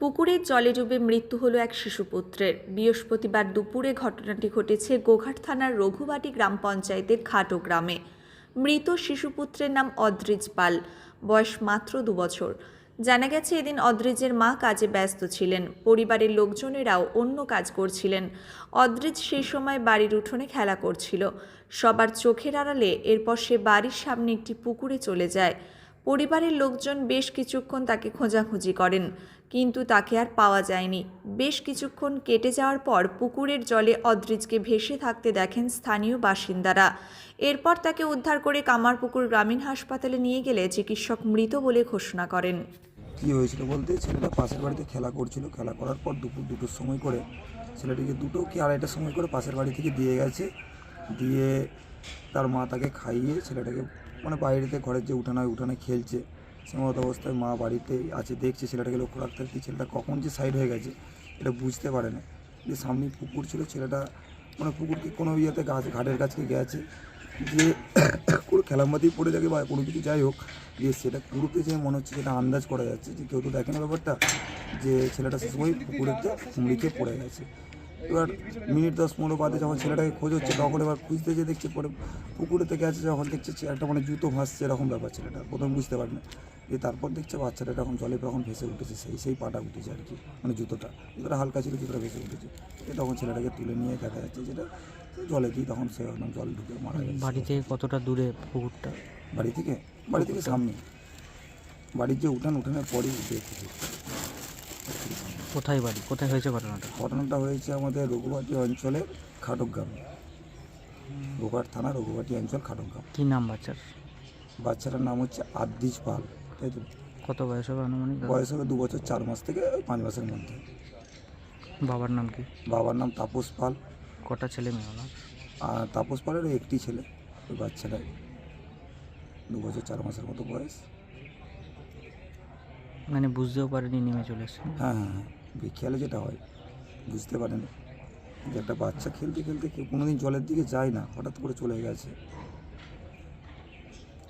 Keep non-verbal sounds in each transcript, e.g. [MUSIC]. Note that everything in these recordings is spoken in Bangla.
পুকুরের জলে ডুবে মৃত্যু হলো এক শিশুপুত্রের। বৃহস্পতিবার দুপুরে ঘটনাটি ঘটেছে গোঘাট থানার রঘুবাটি গ্রাম পঞ্চায়েতের খাটো গ্রামে। মৃত শিশুপুত্রের নাম অদ্রিজ পাল, বয়স মাত্র দু বছর। জানা গেছে এদিন অদ্রিজের মা কাজে ব্যস্ত ছিলেন। পরিবারের লোকজনেরাও অন্য কাজ করছিলেন। অদ্রিজ সেই সময় বাড়ির উঠোনে খেলা করছিল। সবার চোখের আড়ালে এরপর সে বাড়ির সামনে একটি পুকুরে চলে যায়। পরিবারের লোকজন বেশ কিছুক্ষণ তাকে খোঁজাখুঁজি করেন, কিন্তু তাকে আর পাওয়া যায়নি। বেশ কিছুক্ষণ কেটে যাওয়ার পর পুকুরের জলে অদ্রিজকে ভেসে থাকতে দেখেন স্থানীয় বাসিন্দারা। এরপর তাকে উদ্ধার করে কামারপুকুর গ্রামীণ হাসপাতালে নিয়ে গেলে চিকিৎসক মৃত বলে ঘোষণা করেন। কী হয়েছিল বলতে? ছেলেটা পাশের বাড়িতে খেলা করছিল। খেলা করার পর দুপুর দুটোর সময় করে ছেলেটিকে দুটো কি আড়াইটার সময় করে পাশের বাড়ি থেকে দিয়ে গেছে। দিয়ে তার মা তাকে খাইয়ে ছেলেটাকে মানে বাইরেতে ঘরের যে উঠানে উঠানে খেলছে, সেমত অবস্থায় মা বাড়িতে আছে, দেখছে ছেলেটাকে লক্ষ্য রাখতে রাখতে, ছেলেটা কখন যে সাইড হয়ে গেছে, এটা বুঝতে পারে না। যে সামনে পুকুর ছিল, ছেলেটা মানে পুকুরকে কোনো ইয়েতে গাছ, ঘাটের কাছে গেছে যে [COUGHS] কোনো খেলামাতেই পড়ে যাবে বা কোনো কিছু যাই হোক দিয়ে সেটা পুরোতে যে মনে হচ্ছে যেটা আন্দাজ করা যাচ্ছে যে, কেউ তো দেখে না ব্যাপারটা, যে ছেলেটা সে সময় পুকুরেতে হুমড়িকে পড়ে গেছে। এবার মিনিট দশ পনেরো বাদে যখন ছেলেটাকে খোঁজ হচ্ছে তখন এবার খুঁজতে যে দেখছে পরে পুকুরেতে গেছে যখন দেখছে একটা মানে জুতো ভাসছে এরকম ব্যাপার ছেলেটা। প্রথম বুঝতে পারে না। দিয়ে তারপর দেখছে বাচ্চাটা তখন জলে তখন ভেসে উঠেছে সেই সেই পাটা উঠেছে আর কি মানে জুতোটা। জুতোটা হালকা ছিল জুতোটা ভেসে উঠেছে। দিয়ে তখন ছেলেটাকে তুলে নিয়ে দেখা যাচ্ছে যেটা জলে দিয়ে তখন সে একদম জল ঢুকে মারা গেছে। বাড়ি থেকে কতটা দূরে পুকুরটা? বাড়ি থেকে? বাড়ি থেকে সামনে। বাড়ির যে উঠান উঠানের পরেই উঠে কোথায় বাড়ি? কোথায় হয়েছে ঘটনাটা? ঘটনাটা হয়েছে আমাদের রঘুবাটি অঞ্চলের খাটক গ্রামে গোঘাট থানা রঘুবাটি অঞ্চল খাটক গ্রাম কি নাম বাচ্চার? বাচ্চাটার নাম হচ্ছে আদিজ পাল তাই তো? কত বয়স হবে আনুমানিক? বয়স হবে দু বছর চার মাস থেকে পাঁচ মাসের মধ্যে। বাবার নাম কি? বাবার নাম তাপস পাল। কটা ছেলে মেয়ে ওনার? আর তাপস পালের ওই একটি ছেলে ওই বাচ্চাটাই। দু বছর চার মাসের মতো বয়স। মানে বুঝতেও পারেনি, নেমে চলে এসছে। হ্যাঁ হ্যাঁ হ্যাঁ খেয়ালে যেটা হয়, বুঝতে পারেন। যে একটা বাচ্চা খেলতে খেলতে কেউ কোনোদিন জলের দিকে যায় না, হঠাৎ করে চলে গেছে।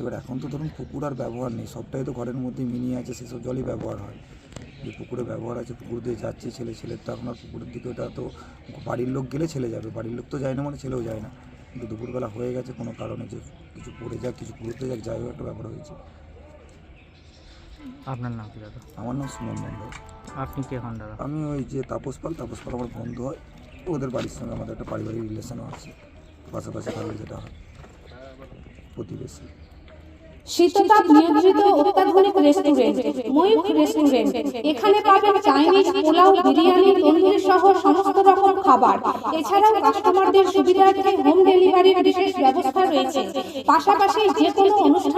এবার এখন তো ধরুন পুকুর আর ব্যবহার নেই, সবটাই তো ঘরের মধ্যে মিনি আছে, সেসব জলই ব্যবহার হয়। যে পুকুরে ব্যবহার আছে, পুকুর দিয়ে যাচ্ছে ছেলে ছেলের তো এখন আর পুকুরের দিকে ওটা তো বাড়ির লোক গেলে ছেলে যাবে, বাড়ির লোক তো যায় না মানে ছেলেও যায় না। কিন্তু দুপুরবেলা হয়ে গেছে কোনো কারণে যে কিছু পড়ে যাক, কিছু ঘুরতে যাক, যাই হোক একটা ব্যাপার হয়েছে। আপনার নাম কি দাদা? আমার নাম সুমন মণ্ডল আপনি কে হন দাদা? আমি ওই যে তাপস পাল তাপস পাল আমার বন্ধু হয়। ওদের বাড়ির সঙ্গে আমাদের একটা পারিবারিক রিলেশনও আছে। পাশাপাশি থাকলে যেটা হয়। প্রতিবেশী। শীততাপ নিয়ন্ত্রিত অত্যাধুনিক রেস্টুরেন্ট ময়ূখ রেস্টুরেন্ট এখানে পাবেন চাইনিজ পোলাও বিরিয়ানি তন্দুরি সহ সমস্ত রকম খাবার। এছাড়াও কাস্টমারদের সুবিধার্থে হোম ডেলিভারির বিশেষ ব্যবস্থা রয়েছে। পাশাপাশি যে কোনো অনুষ্ঠানের জন্য